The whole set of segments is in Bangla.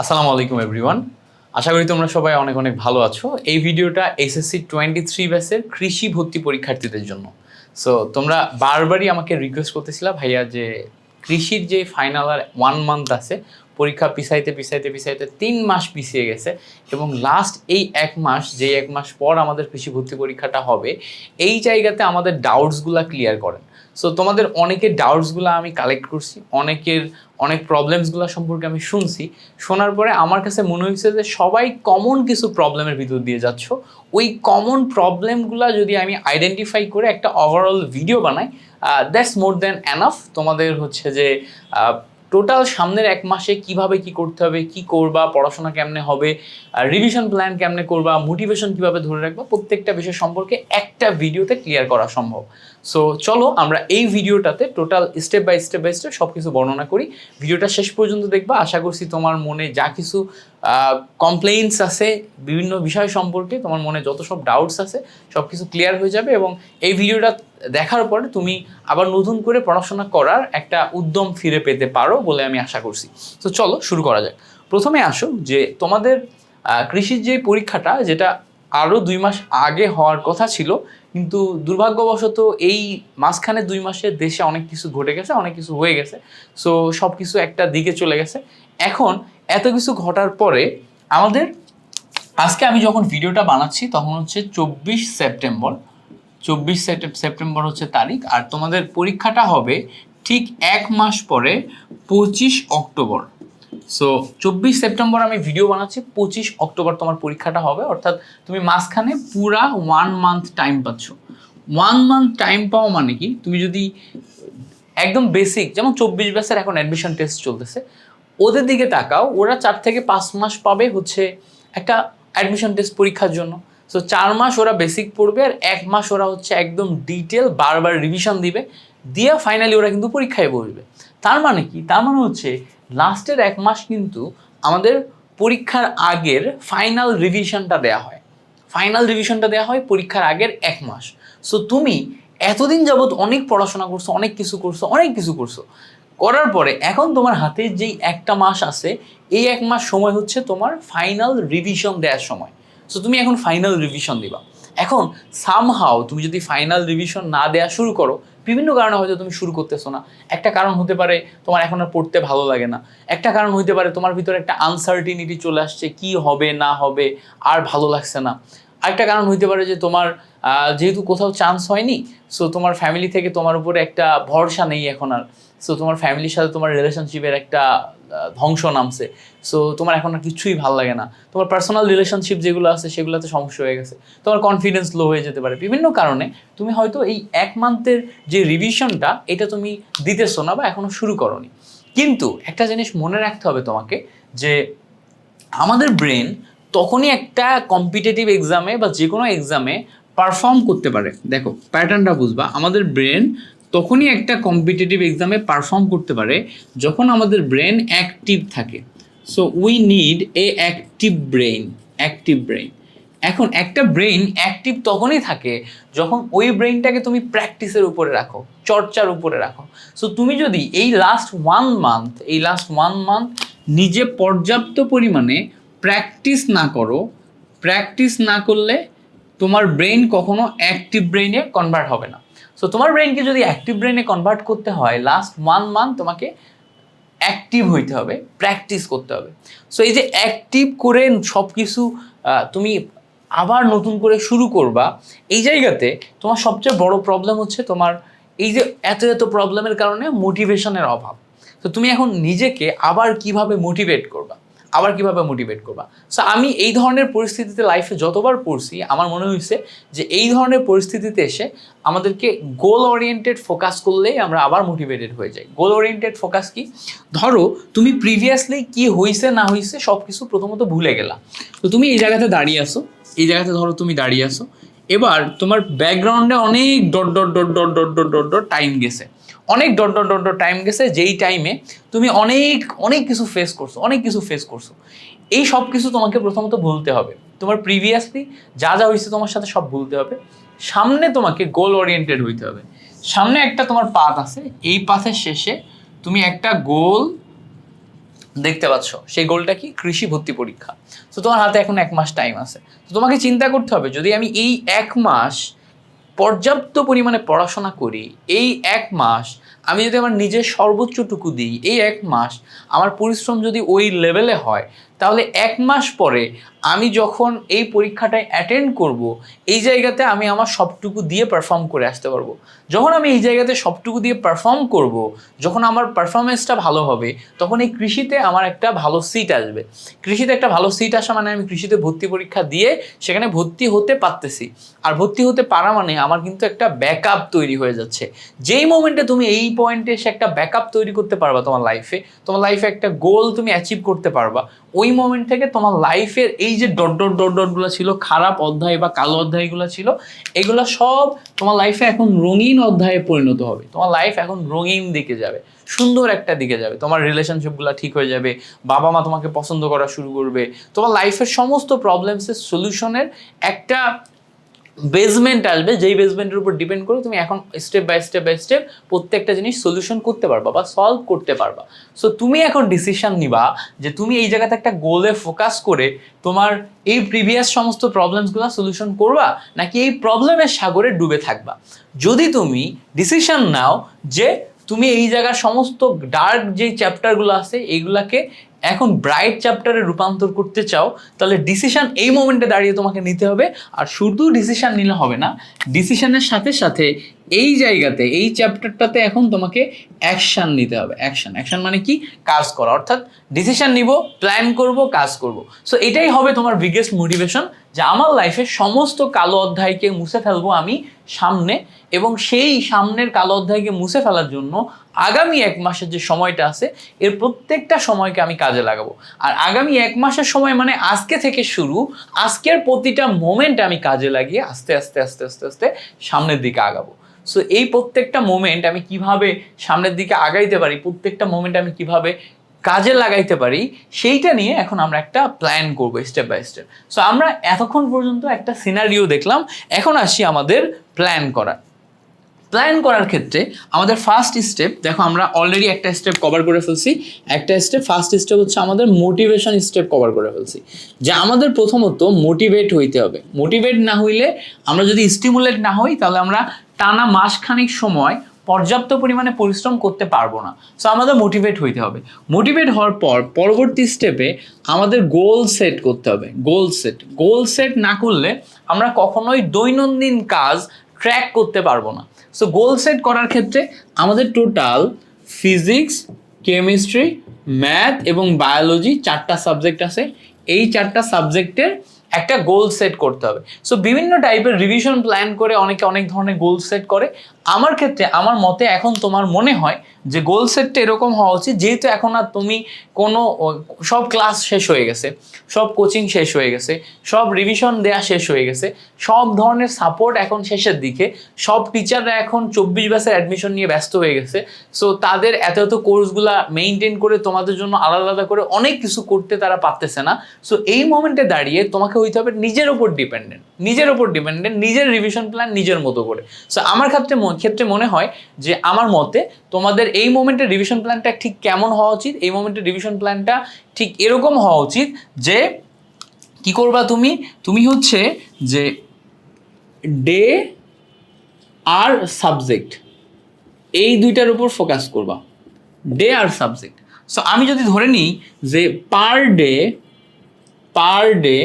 আসসালামু আলাইকুম এভরিওয়ান আশা করি তোমরা সবাই অনেক অনেক ভালো আছো। এই ভিডিওটা এসএসসি টোয়েন্টি থ্রি ব্যাচের কৃষি ভর্তি পরীক্ষার্থীদের জন্য। সো তোমরা বারবারই আমাকে রিকোয়েস্ট করতেছিলা ভাইয়া যে কৃষির যে ফাইনাল আর ওয়ান মান্থ আছে, পরীক্ষা পিছাইতে পিছাইতে পিছাইতে তিন মাস পিছিয়ে গেছে এবং লাস্ট এই এক মাস যে এক মাস পর আমাদের কৃষি ভর্তি পরীক্ষাটা হবে, এই জায়গাতে আমাদের ডাউটসগুলা ক্লিয়ার করেন। সো তোমাদের অনেকের ডাউটসগুলো আমি কালেক্ট করছি, অনেকের অনেক প্রবলেমসগুলো সম্পর্কে আমি শুনছি। শোনার পরে আমার কাছে মনে হয়েছে যে সবাই কমন কিছু প্রবলেমের ভিতর দিয়ে যাচ্ছ। ওই কমন প্রবলেমগুলো যদি আমি আইডেন্টিফাই করে একটা ওভারঅল ভিডিও বানাই দ্যাটস মোর দ্যান অ্যানাফ তোমাদের হচ্ছে যে টোটাল সামনের এক মাসে কীভাবে কি করতে হবে, কি করবা, পড়াশোনা কেমনে হবে রিভিশন প্ল্যান কেমনে করবা মোটিভেশন কীভাবে ধরে রাখবা, প্রত্যেকটা বিষয় সম্পর্কে একটা ভিডিওতে ক্লিয়ার করা সম্ভব। সো চলো আমরা এই ভিডিওটাতে total step by step by step সব কিছু বর্ণনা করি। ভিডিওটা শেষ পর্যন্ত দেখবা। আশা করছি তোমার মনে যা কিছু কমপ্লেইনস আছে, বিভিন্ন বিষয় সম্পর্কে তোমার মনে যত সব ডাউটস আছে সব কিছু ক্লিয়ার হয়ে যাবে এবং এই ভিডিওটা দেখার পরে তুমি আবার নতুন করে পড়াশোনা করার একটা উদ্যম ফিরে পেতে পারো বলে আমি আশা করছি। তো চলো শুরু করা যাক। প্রথমে আসো যে তোমাদের কৃষির যে পরীক্ষাটা, যেটা আরও দুই মাস আগে হওয়ার কথা ছিল কিন্তু দুর্ভাগ্যবশত এই মাঝখানে দুই মাসে দেশে অনেক কিছু ঘটে গেছে, অনেক কিছু হয়ে গেছে। সো সব কিছু একটা দিকে চলে গেছে। এখন এত কিছু ঘটার পরে আমাদের, আজকে আমি যখন ভিডিওটা বানাচ্ছি তখন হচ্ছে চব্বিশ সেপ্টেম্বর। চব্বিশ সেপ্টেম্বর হচ্ছে তারিখ, আর তোমাদের পরীক্ষাটা হবে ঠিক এক মাস পরে পঁচিশ অক্টোবর। সো চব্বিশ সেপ্টেম্বর আমি ভিডিও বানাচ্ছি, পঁচিশ অক্টোবর তোমার পরীক্ষাটা হবে, অর্থাৎ তুমি মাঝখানে পুরা ওয়ান মান্থ টাইম পাচ্ছ। ওয়ান মান্থ টাইম পাও মানে কি? তুমি যদি একদম বেসিক যেমন চব্বিশ ব্যাসের এখন অ্যাডমিশন টেস্ট চলতেছে, ওদের দিকে তাকাও, ওরা চার থেকে পাঁচ মাস পাবে হচ্ছে একটা অ্যাডমিশন টেস্ট পরীক্ষার জন্য। সো চার মাস ওরা বেসিক পড়বে আর এক মাস ওরা হচ্ছে একদম ডিটেল বারবার রিভিশন দিবে, দিয়ে ফাইনালি ওরা কিন্তু পরীক্ষায় বসবে। তার মানে কি? তার মানে হচ্ছে লাস্টের এক মাস কিন্তু আমাদের পরীক্ষার আগের ফাইনাল রিভিশনটা দেয়া হয়। ফাইনাল রিভিশনটা দেওয়া হয় পরীক্ষার আগের এক মাস। সো তুমি এতদিন যাবৎ অনেক পড়াশোনা করছ, অনেক কিছু করছ, অনেক কিছু করছ। করার পরে এখন তোমার হাতে যেই একটা মাস আছে, এই এক মাস সময় হচ্ছে তোমার ফাইনাল রিভিশন দেওয়ার সময়। সো তুমি এখন ফাইনাল রিভিশন দিবা। এখন সামহাও তুমি যদি ফাইনাল রিভিশন না দেওয়া শুরু করো বিভিন্ন কারণে হয়তো তুমি শুরু করতেছো না। একটা কারণ হতে পারে তোমার এখন আর পড়তে ভালো লাগে না। একটা কারণ হতে পারে তোমার ভিতরে একটা আনসার্টিনিটি চলে আসছে, কি হবে, না হবে, আর ভালো লাগছে না। আরেকটা কারণ হইতে পারে যে তোমার যেহেতু কোথাও চান্স হয়নি সো তোমার ফ্যামিলি থেকে তোমার উপরে একটা ভরসা নেই এখন আর। সো তোমার ফ্যামিলির সাথে তোমার রিলেশনশিপের একটা ধ্বংস নামছে। সো তোমার এখন আর কিছুই ভালো লাগে না। তোমার পার্সোনাল রিলেশনশিপ যেগুলো আছে, সেগুলোতে সমস্যা হয়ে গেছে। তোমার কনফিডেন্স লো হয়ে যেতে পারে। বিভিন্ন কারণে তুমি হয়তো এই এক মান্থের যে রিভিশনটা এটা তুমি দিতেছো না বা এখনও শুরু করনি। কিন্তু একটা জিনিস মনে রাখতে হবে তোমাকে যে আমাদের ব্রেন তখনই একটা কম্পিটিটিভ এক্সামে বা যে কোনো এক্সামে পারফর্ম করতে পারে। দেখো প্যাটার্নটা বুঝবা, আমাদের ব্রেন তখনই একটা কম্পিটিটিভ এক্সামে পারফর্ম করতে পারে যখন আমাদের ব্রেন অ্যাক্টিভ থাকে। So we need a active brain active brain এখন একটা ব্রেইন অ্যাক্টিভ তখনই থাকে যখন ওই ব্রেইনটাকে তুমি প্র্যাকটিসের উপরে রাখো, চর্চার উপরে রাখো। সো তুমি যদি এই লাস্ট ওয়ান মান্থ এই লাস্ট ওয়ান মান্থ নিজে পর্যাপ্ত পরিমাণে প্র্যাকটিস না করো প্র্যাকটিস না করলে তোমার ব্রেইন কখনো অ্যাক্টিভ ব্রেইনে কনভার্ট হবে না। সো তোমার ব্রেইনকে যদি অ্যাক্টিভ ব্রেইনে কনভার্ট করতে হয় লাস্ট ওয়ান মান্থ তোমাকে অ্যাক্টিভ হইতে হবে প্র্যাকটিস করতে হবে। সো এই যে অ্যাক্টিভ করে সব কিছু তুমি আবার নতুন করে শুরু করবা, এই জায়গাতে তোমার সবচেয়ে বড় প্রবলেম হচ্ছে তোমার এই যে এত এত প্রবলেমের কারণে মোটিভেশনের অভাব। তো তুমি এখন নিজেকে আবার কীভাবে মোটিভেট করবা? আবার কীভাবে মোটিভেট করবা? সো আমি এই ধরনের পরিস্থিতিতে লাইফে যতবার পড়ছি, আমার মনে হয়েছে যে এই ধরনের পরিস্থিতিতে এসে আমাদেরকে গোল ওরিয়েন্টেড ফোকাস করলেই আমরা আবার মোটিভেটেড হয়ে যাই। গোল ওরিয়েন্টেড ফোকাস কি? ধরো, তুমি প্রিভিয়াসলি কি হয়েছে না হয়েছে সব কিছু প্রথমত ভুলে গেলা। তো তুমি এই জায়গাতে দাঁড়িয়ে আসো এই জায়গাতে ধরো তুমি দাঁড়িয়ে আসো এবার তোমার ব্যাকগ্রাউন্ডে অনেক dot dot dot dot dot dot dot dot time গেছে। অনেক ডট ডট টাইম গেছে, যেই টাইমে তুমি অনেক অনেক কিছু ফেস করছ, অনেক কিছু ফেস করছ। এই সব কিছু তোমাকে প্রথমত ভুলতে হবে। তোমার প্রিভিয়াসলি যা যা হয়েছে তোমার সাথে সব ভুলতে হবে। সামনে তোমাকে গোল ওরিয়েন্টেড হইতে হবে। সামনে একটা তোমার পাথ আছে, এই পাথের শেষে তুমি একটা গোল দেখতে পাচ্ছ। সেই গোলটা কি? কৃষি ভর্তি পরীক্ষা। তো তোমার হাতে এখন এক মাস টাইম আছে। তো তোমাকে চিন্তা করতে হবে, যদি আমি এই এক মাস পর্যাপ্ত পরিমাণে পড়াশোনা করি, এই এক মাস আমি যদি আমার নিজের সর্বোচ্চটুকু দিই, এই এক মাস আমার পরিশ্রম যদি ওই লেভেলে হয় তাহলে এক মাস পরে আমি যখন এই পরীক্ষাটায় অ্যাটেন্ড করব, এই জায়গাতে আমি আমার সবটুকু দিয়ে পারফর্ম করে আসতে পারব। যখন আমি এই জায়গাতে সবটুকু দিয়ে পারফর্ম করব, যখন আমার পারফরমেন্সটা ভালো হবে, তখন এই কৃষিতে আমার একটা ভালো সিট আসবে। কৃষিতে একটা ভালো সিট আসা মানে আমি কৃষিতে ভর্তি পরীক্ষা দিয়ে সেখানে ভর্তি হতে পারতেছি। আর ভর্তি হতে পারা মানে আমার কিন্তু একটা ব্যাকআপ তৈরি হয়ে যাচ্ছে। যেই মোমেন্টে তুমি এই পয়েন্টে এসে একটা ব্যাকআপ তৈরি করতে পারবা তোমার লাইফে তোমার লাইফে একটা গোল তুমি অ্যাচিভ করতে পারবা, ওই মোমেন্ট থেকে তোমার লাইফের এই যে ডট ডট ডট ডটগুলো ছিল, খারাপ অধ্যায় বা কালো অধ্যায়গুলো ছিল, এগুলো সব তোমার লাইফে এখন রঙিন অধ্যায়ে পরিণত হবে। তোমার লাইফ এখন রঙিন দিকে যাবে, সুন্দর একটা দিকে যাবে। তোমার রিলেশনশিপগুলো ঠিক হয়ে যাবে, বাবা মা তোমাকে পছন্দ করা শুরু করবে। তোমার লাইফের সমস্ত প্রবলেমসের সলিউশনের একটা বেসমেন্ট আসবে যেই বেসমেন্টের উপর ডিপেন্ড করে, তুমি এখন step by step by step প্রত্যেকটা জিনিস সলিউশন করতে পারবা বা সলভ করতে পারবা। সো তুমি এখন ডিসিশন নিবা যে তুমি এই জায়গাতে একটা গোলে ফোকাস করে তোমার এই প্রিভিয়াস সমস্ত প্রবলেমসগুলো সলিউশন করবা, নাকি এই প্রবলেমের সাগরে ডুবে থাকবা। যদি তুমি ডিসিশন নাও যে তুমি এই জায়গার সমস্ত ডার্ক যে চ্যাপ্টারগুলো আছে, এইগুলাকে এখন ব্রাইট চ্যাপ্টারে রূপান্তর করতে চাও, তাহলে ডিসিশান এই মোমেন্টে দাঁড়িয়ে তোমাকে নিতে হবে। আর শুধু ডিসিশান নিলে হবে না ডিসিশানের সাথে সাথে এই জায়গাতে, এই চ্যাপ্টারটাতে এখন তোমাকে অ্যাকশান নিতে হবে। অ্যাকশন অ্যাকশন মানে কি? কাজ করা। অর্থাৎ ডিসিশন নিব প্ল্যান করব, কাজ করব। সো এটাই হবে তোমার বিগেস্ট মোটিভেশন যে আমার লাইফে সমস্ত কালো অধ্যায়কে মুছে ফেলব আমি সামনে এবং সেই সামনের কালো অধ্যায়কে মুছে ফেলার জন্য আগামী এক মাসের যে সময়টা আছে, এর প্রত্যেকটা সময়কে আমি কাজে লাগাবো। আর আগামী এক মাসের সময় মানে আজকে থেকে শুরু, আজকের প্রতিটা মোমেন্ট আমি কাজে লাগিয়ে আস্তে আস্তে আস্তে আস্তে আস্তে সামনের দিকে আগাবো। সো এই প্রত্যেকটা মোমেন্ট আমি কীভাবে সামনের দিকে আগাইতে পারি, প্রত্যেকটা মোমেন্ট আমি কীভাবে কাজে লাগাইতে পারি, সেইটা নিয়ে এখন আমরা একটা প্ল্যান করব স্টেপ বাই স্টেপ সো আমরা এতক্ষণ পর্যন্ত একটা সিনারিও দেখলাম, এখন আসি আমাদের প্ল্যান করার। প্ল্যান করার ক্ষেত্রে আমাদের ফার্স্ট স্টেপ দেখো আমরা অলরেডি একটা স্টেপ কভার করে ফেলছি, একটা স্টেপ ফার্স্ট স্টেপ হচ্ছে আমাদের মোটিভেশন স্টেপ কভার করে ফেলছি। যে আমাদের প্রথমত মোটিভেট হইতে হবে। মোটিভেট না হইলে আমরা যদি স্টিমুলেট না হই, তাহলে আমরা টানা মাসখানেক সময় পর্যাপ্ত পরিমাণে পরিশ্রম করতে পারব না। সো আমাদের মোটিভেট হইতে হবে। মোটিভেট হওয়ার পর, পরবর্তী স্টেপে আমাদের গোল সেট করতে হবে। গোল সেট গোল সেট না করলে আমরা কখনোই দৈনন্দিন কাজ ট্র্যাক করতে পারব না। সো গোল সেট করার ক্ষেত্রে আমাদের টোটাল ফিজিক্স কেমিস্ট্রি ম্যাথ এবং বায়োলজি চারটা সাবজেক্ট আছে। এই চারটা সাবজেক্টের একটা গোল সেট করতে হবে। সো বিভিন্ন টাইপের রিভিশন প্ল্যান করে অনেকে অনেক ধরনের গোল সেট করে। আমার ক্ষেত্রে, আমার মতে এখন তোমার মনে হয় যে গোল সেটটা এরকম হওয়া উচিত, যেহেতু এখন আর তুমি কোনো সব ক্লাস শেষ হয়ে গেছে, সব কোচিং শেষ হয়ে গেছে, সব রিভিশন দেওয়া শেষ হয়ে গেছে, সব ধরনের সাপোর্ট এখন শেষের দিকে, সব টিচাররা এখন চব্বিশ ব্যাচের অ্যাডমিশন নিয়ে ব্যস্ত হয়ে গেছে। সো তাদের এত এত কোর্সগুলা মেনটেন করে তোমাদের জন্য আলাদা আলাদা করে অনেক কিছু করতে তারা পারতেছে না। সো এই মোমেন্টে দাঁড়িয়ে তোমাকে হইতে হবে নিজের ওপর ডিপেন্ডেন্ট নিজের ওপর ডিপেন্ডেন্ট নিজের রিভিশন প্ল্যান নিজের মতো করে। সো আমার ক্ষেত্রে ক্ষেত্রে মনে হয় যে আমার মতে তোমাদের এই মোমেন্টে রিভিশন প্ল্যানটা ঠিক কেমন হওয়া উচিত, এই মোমেন্টে রিভিশন প্ল্যানটা ঠিক এরকম হওয়া উচিত যে কি করবা তুমি? তুমি হচ্ছে যে ডে আর সাবজেক্ট এই দুইটার উপর ফোকাস করবা। ডে আর সাবজেক্ট সো আমি যদি ধরে নিই যে per day per day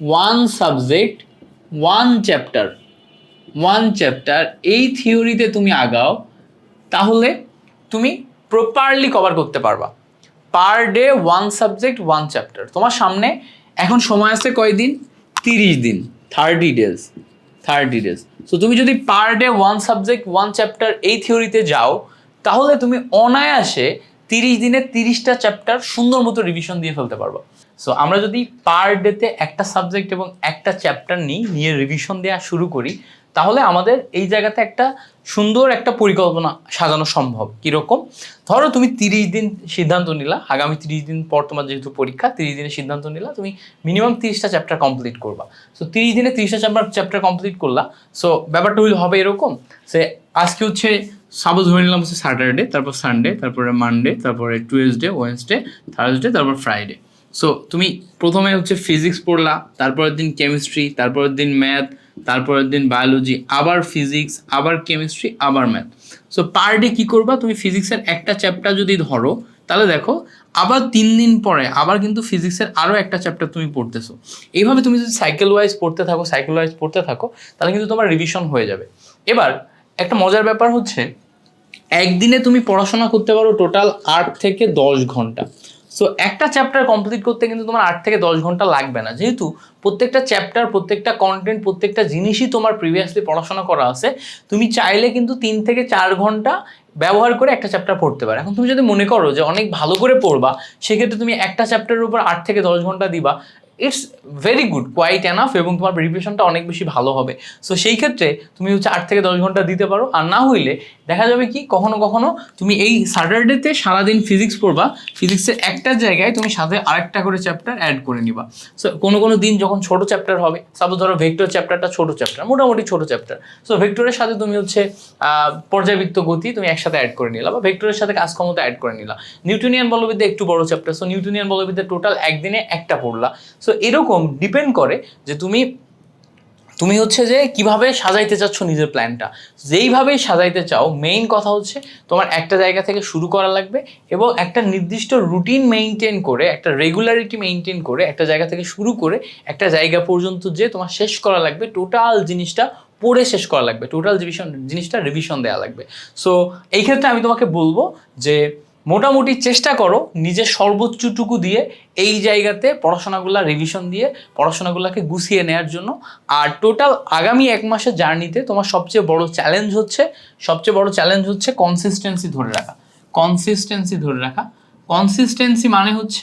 one subject one chapter one chapter এই থিওরিতে তুমি আগাও, তাহলে তুমি প্রপারলি কভার করতে পারবা। Per day one subject one chapter তোমার সামনে এখন সময় আছে কয়দিন তিরিশ দিন। Thirty days thirty days so তুমি যদি per day one subject one chapter এই থিওরিতে যাও, তাহলে তুমি অনায়াসে তিরিশ দিনে তিরিশটা চ্যাপ্টার সুন্দর মতো রিভিশন দিয়ে ফেলতে পারবা। সো আমরা যদি পার ডেতে একটা সাবজেক্ট এবং একটা চ্যাপ্টার নিই, নিয়ে রিভিশন দেওয়া শুরু করি, তাহলে আমাদের এই জায়গাতে একটা সুন্দর একটা পরিকল্পনা সাজানো সম্ভব। কীরকম? ধরো তুমি তিরিশ দিন সিদ্ধান্ত নিলা, আগামী তিরিশ দিন পর তোমার যেহেতু পরীক্ষা, তিরিশ দিনের সিদ্ধান্ত নিলা, তুমি মিনিমাম তিরিশটা চ্যাপ্টার কমপ্লিট করবা। সো তিরিশ দিনে তিরিশটা চ্যাপ্টার চ্যাপ্টার কমপ্লিট করলা। সো ব্যাপারটা হইলে হবে এরকম সে আজকে হচ্ছে সাপোজ ধরে নিলাম হচ্ছে স্যাটারডে তারপর সানডে তারপরে মানডে তারপরে টুয়েসডে ওয়েনসডে থার্সডে তারপর ফ্রাইডে সো তুমি প্রথমে হচ্ছে ফিজিক্স পড়লা, তারপরের দিন কেমিস্ট্রি তারপরের দিন ম্যাথ তারপরের দিন বায়োলজি আবার ফিজিক্স আবার কেমিস্ট্রি আবার ম্যাথ সো পার ডে কী করবা? তুমি ফিজিক্সের একটা চ্যাপ্টার যদি ধরো, তাহলে দেখো, আবার তিন দিন পরে আবার কিন্তু ফিজিক্সের আরও একটা চ্যাপ্টার তুমি পড়তেছো। এইভাবে তুমি যদি সাইকেল ওয়াইজ পড়তে থাকো সাইকেল ওয়াইজ পড়তে থাকো, তাহলে কিন্তু তোমার রিভিশন হয়ে যাবে। এবার, একটা মজার ব্যাপার হচ্ছে, একদিনে তুমি পড়াশোনা করতে পারো টোটাল আট থেকে দশ ঘণ্টা। সো একটা চ্যাপ্টার কমপ্লিট করতে কিন্তু তোমার আট থেকে দশ ঘণ্টা লাগবে না। যেহেতু প্রত্যেকটা চ্যাপ্টার প্রত্যেকটা কন্টেন্ট প্রত্যেকটা জিনিসই তোমার প্রিভিয়াসলি পড়াশোনা করা আছে, তুমি চাইলে কিন্তু তিন থেকে চার ঘণ্টা ব্যবহার করে একটা চ্যাপ্টার পড়তে পারো। এখন তুমি যদি মনে করো যে অনেক ভালো করে পড়বা, সেক্ষেত্রে তুমি একটা চ্যাপ্টারের উপর আট থেকে দশ ঘণ্টা দিবা। It's very good quite enough এবং তোমার প্রিপারেশনটা অনেক বেশি ভালো হবে। সো সেই ক্ষেত্রে তুমি হচ্ছে আট থেকে দশ ঘণ্টা দিতে পারো। আর না হইলে দেখা যাবে কি, কখনো কখনো তুমি এই স্যাটারডেতে সারাদিন ফিজিক্স পড়বা ফিজিক্সের একটা জায়গায় তুমি সাথে আরেকটা করে চ্যাপ্টার অ্যাড করে নিবা। সো কোনো কোনো দিন যখন ছোট চ্যাপ্টার হবে সাপোজ ধরো ভেক্টর চ্যাপ্টারটা ছোট চ্যাপ্টার মোটামুটি ছোট চ্যাপ্টার সো ভেক্টরের সাথে তুমি হচ্ছে পর্যাবৃত্ত গতি তুমি একসাথে অ্যাড করে নিলা বা ভেক্টরের সাথে কাজ ক্ষমতা অ্যাড করে নিলা। নিউটনিয়ান বলবিদ্যা একটু বড় চ্যাপ্টার সো নিউটনিয়ান বলবিদ্যা টোটাল একদিনে একটা পড়লা। সো এরকম ডিপেন্ড করে যে তুমি তুমি হচ্ছে যে কীভাবে সাজাইতে চাচ্ছ নিজের প্ল্যানটা যেইভাবেই সাজাইতে চাও মেইন কথা হচ্ছে তোমার একটা জায়গা থেকে শুরু করা লাগবে এবং একটা নির্দিষ্ট রুটিন মেনটেন করে, একটা রেগুলারিটি মেনটেন করে, একটা জায়গা থেকে শুরু করে, একটা জায়গা পর্যন্ত যে তোমার শেষ করা লাগবে টোটাল জিনিসটা পড়ে শেষ করা লাগবে টোটাল জিনিসটা রিভিশন দেওয়া লাগবে। সো এই ক্ষেত্রে আমি তোমাকে বলব যে মোটামুটি চেষ্টা করো নিজের সর্বোচ্চটুকু দিয়ে এই জায়গাতে পড়াশোনাগুলা রিভিশন দিয়ে পড়াশোনাগুলোকে গুছিয়ে নেওয়ার জন্য। আর টোটাল আগামী এক মাসের জার্নিতে তোমার সবচেয়ে বড় চ্যালেঞ্জ হচ্ছে, সবচেয়ে বড় চ্যালেঞ্জ হচ্ছে কনসিস্টেন্সি ধরে রাখা। কনসিস্টেন্সি ধরে রাখা। কনসিস্টেন্সি মানে হচ্ছে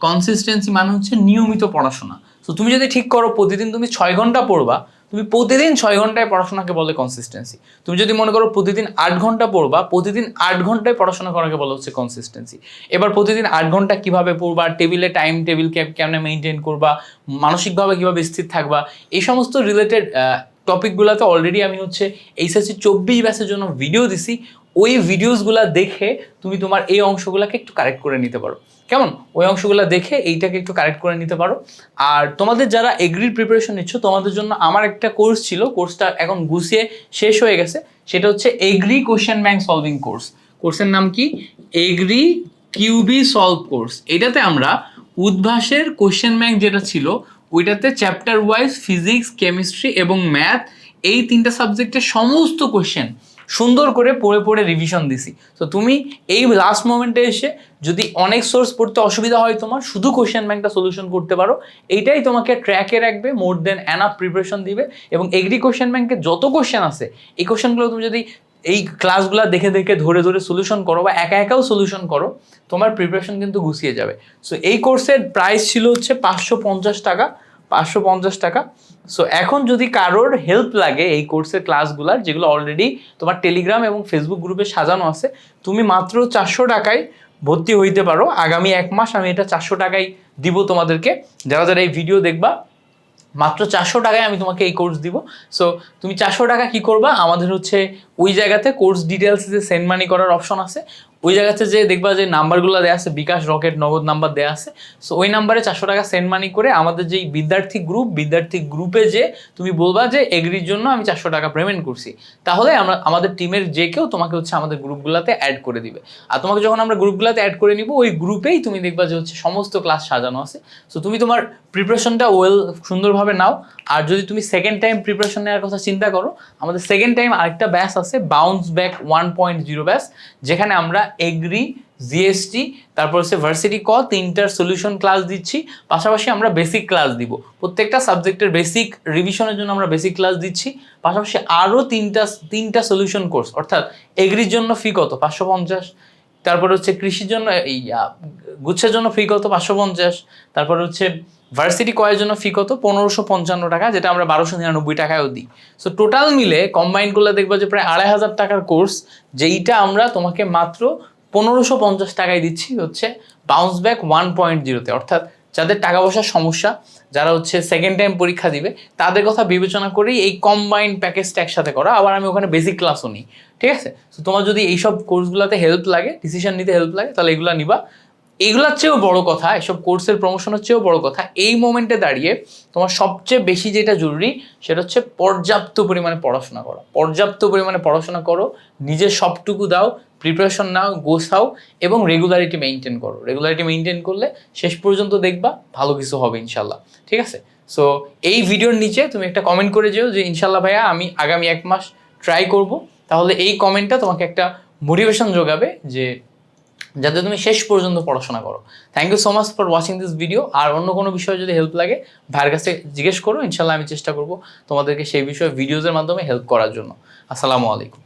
কনসিস্টেন্সি মানে হচ্ছে নিয়মিত পড়াশোনা। তো তুমি যদি ঠিক করো, প্রতিদিন তুমি ছয় ঘণ্টা পড়বা তুমি প্রতিদিন ছয় ঘন্টায় পড়াশোনাকে বলে কনসিস্টেন্সি তুমি যদি মনে করো প্রতিদিন আট ঘণ্টা পড়বা, প্রতিদিন আট ঘন্টায় পড়াশোনা করাকে বলা হচ্ছে কনসিস্টেন্সি এবার প্রতিদিন আট ঘণ্টা কীভাবে পড়বা টেবিলে টাইম টেবিল কেমনে মেনটেন করবা, মানসিকভাবে কীভাবে স্থির থাকবা, এই সমস্ত রিলেটেড টপিকগুলোতে অলরেডি আমি হচ্ছে এইচএসসি চব্বিশ ব্যাসের জন্য ভিডিও দিছি। ওই ভিডিওসগুলো দেখে তুমি তোমার এই অংশগুলোকে একটু কারেক্ট করে নিতে পারো। কেমন? ওই অংশগুলো দেখে এইটাকে একটু কারেক্ট করে নিতে পারো। আর তোমাদের যারা এগ্রির প্রিপারেশন নিচ্ছ, তোমাদের জন্য আমার একটা কোর্স ছিল কোর্সটা এখন গুছিয়ে শেষ হয়ে গেছে। সেটা হচ্ছে এগ্রি কোশ্চেন ব্যাংক সলভিং কোর্স কোর্সের নাম কি? এগ্রি কিউবি সলভ কোর্স এটাতে আমরা উদ্ভাসের কোশ্চেন ব্যাংক যেটা ছিল, ওইটাতে চ্যাপ্টার ওয়াইজ ফিজিক্স কেমিস্ট্রি এবং ম্যাথ এই তিনটা সাবজেক্টের সমস্ত কোশ্চেন সুন্দর করে পড়ে পড়ে রিভিশন দিছি। তো তুমি এই লাস্ট মোমেন্টে এসে যদি অনেক সোর্স পড়তে অসুবিধা হয় তোমার, শুধু কোশ্চেন ব্যাংকটা সলিউশন করতে পারো। এইটাই তোমাকে ট্র্যাকে রাখবে মোর দেন অ্যানাপ প্রিপারেশন দিবে এবং এগ্রি কোশ্চেন ব্যাংকে যত কোশ্চেন আছে, এই কোশ্চেনগুলো তুমি যদি এই ক্লাসগুলো দেখে দেখে ধরে ধরে সলিউশন করো বা একা একাও সলিউশন করো, তোমার প্রিপারেশন কিন্তু গুছিয়ে যাবে। সো এই কোর্সের প্রাইস ছিল হচ্ছে পাঁচশো পঞ্চাশ টাকা। পাঁচশো পঞ্চাশ টাকা। সো এখন যদি কারোর হেল্প লাগে এই কোর্সের ক্লাসগুলার যেগুলো অলরেডি তোমার টেলিগ্রাম এবং ফেসবুক গ্রুপে সাজানো আছে, তুমি মাত্র চারশো টাকায় ভর্তি হইতে পারো। আগামী এক মাস আমি এটা চারশো টাকায় দিব তোমাদেরকে। যারা যারা এই ভিডিও দেখবা, মাত্র চারশো টাকায় আমি তোমাকে এই কোর্স দিব। সো তুমি চারশো টাকা কি করবা? আমাদের হচ্ছে ওই জায়গাতে কোর্স ডিটেলস যে সেন্ড মানি করার অপশন আছে ওই জায়গাতে যে দেখবা যে নাম্বারগুলো দেওয়া আছে, বিকাশ রকেট নগদ নাম্বার দেওয়া আছে সো ওই নাম্বারে চারশো টাকা সেন্ড মানি করে আমাদের যেই বিদ্যার্থী গ্রুপ বিদ্যার্থী গ্রুপে যে তুমি বলবা যে এগ্রির জন্য আমি চারশো টাকা পেমেন্ট করছি, তাহলে আমরা, আমাদের টিমের যে কেউ তোমাকে হচ্ছে আমাদের গ্রুপগুলোতে অ্যাড করে দিবে। আর তোমাকে যখন আমরা গ্রুপগুলোতে অ্যাড করে নিব, ওই গ্রুপেই তুমি দেখবা যে হচ্ছে সমস্ত ক্লাস সাজানো আছে। সো তুমি তোমার প্রিপারেশনটা ওয়েল সুন্দরভাবে নাও আর যদি তুমি সেকেন্ড টাইম প্রিপারেশন নেওয়ার কথা চিন্তা করো, আমাদের সেকেন্ড টাইম আরেকটা ব্যাস আছে bounce back one point zero batch যেখানে আমরা এগ্রি জিএসটি তারপর হচ্ছে ভার্সিটি ক তিনটার সলিউশন ক্লাস দিচ্ছি, পাশাপাশি আমরা বেসিক ক্লাস দিব। প্রত্যেকটা সাবজেক্টের বেসিক রিভিশনের জন্য আমরা বেসিক ক্লাস দিচ্ছি, পাশাপাশি আরও তিনটা তিনটা সলিউশন কোর্স অর্থাৎ এগ্রির জন্য ফি কত? পাঁচশো পঞ্চাশ। তারপর হচ্ছে কৃষির জন্য, এই গুচ্ছের জন্য ফি কত? পাঁচশো পঞ্চাশ। তারপর হচ্ছে ভার্সিটি কয়ের জন্য ফি কত? পনেরোশো পঞ্চান্ন টাকা, যেটা আমরা বারোশো নিরানব্বই টাকায়ও দিই। সো টোটাল মিলে কম্বাইন করলে দেখবা যে প্রায় আড়াই হাজার টাকার কোর্স যেইটা আমরা তোমাকে মাত্র পনেরোশো পঞ্চাশ টাকায় দিচ্ছি হচ্ছে বাউন্স ব্যাক ওয়ান পয়েন্ট জিরোতে অর্থাৎ যাদের টাকা পয়সার সমস্যা, যারা হচ্ছে সেকেন্ড টাইম পরীক্ষা দিবে, তাদের কথা বিবেচনা করেই এই কম্বাইন্ড প্যাকেজটা একসাথে করা। আবার আমি ওখানে বেসিক ক্লাসও নিই, ঠিক আছে? তো তোমার যদি এইসব কোর্সগুলোতে হেল্প লাগে ডিসিশন নিতে হেল্প লাগে, তাহলে এগুলো নিবা। এইগুলোর চেয়েও বড় কথা, এসব কোর্সের প্রমোশনের চেয়েও বড় কথা, এই মোমেন্টে দাঁড়িয়ে তোমার সবচেয়ে বেশি যেটা জরুরি সেটা হচ্ছে পর্যাপ্ত পরিমাণে পড়াশোনা করা। পর্যাপ্ত পরিমাণে পড়াশোনা করো, নিজের সবটুকু দাও প্রিপারেশন নাও, গোছাও এবং রেগুলারিটি মেনটেন করো। রেগুলারিটি মেনটেন করলে শেষ পর্যন্ত দেখবা ভালো কিছু হবে ইনশাল্লাহ। ঠিক আছে? সো এই ভিডিওর নিচে তুমি একটা কমেন্ট করে যেও যে, ইনশাল্লাহ ভাইয়া, আমি আগামী এক মাস ট্রাই করব। তাহলে এই কমেন্টটা তোমাকে একটা মোটিভেশন যোগাবে যে যাতে তুমি শেষ পর্যন্ত পড়াশোনা করো। Thank you so much for watching this video আর অন্য কোনো বিষয়ে যদি হেল্প লাগে, ভাইয়ের কাছে জিজ্ঞেস করো, ইনশাল্লাহ আমি চেষ্টা করব তোমাদেরকে সেই বিষয়ে ভিডিওজের মাধ্যমে হেল্প করার জন্য। আসসালামু আলাইকুম।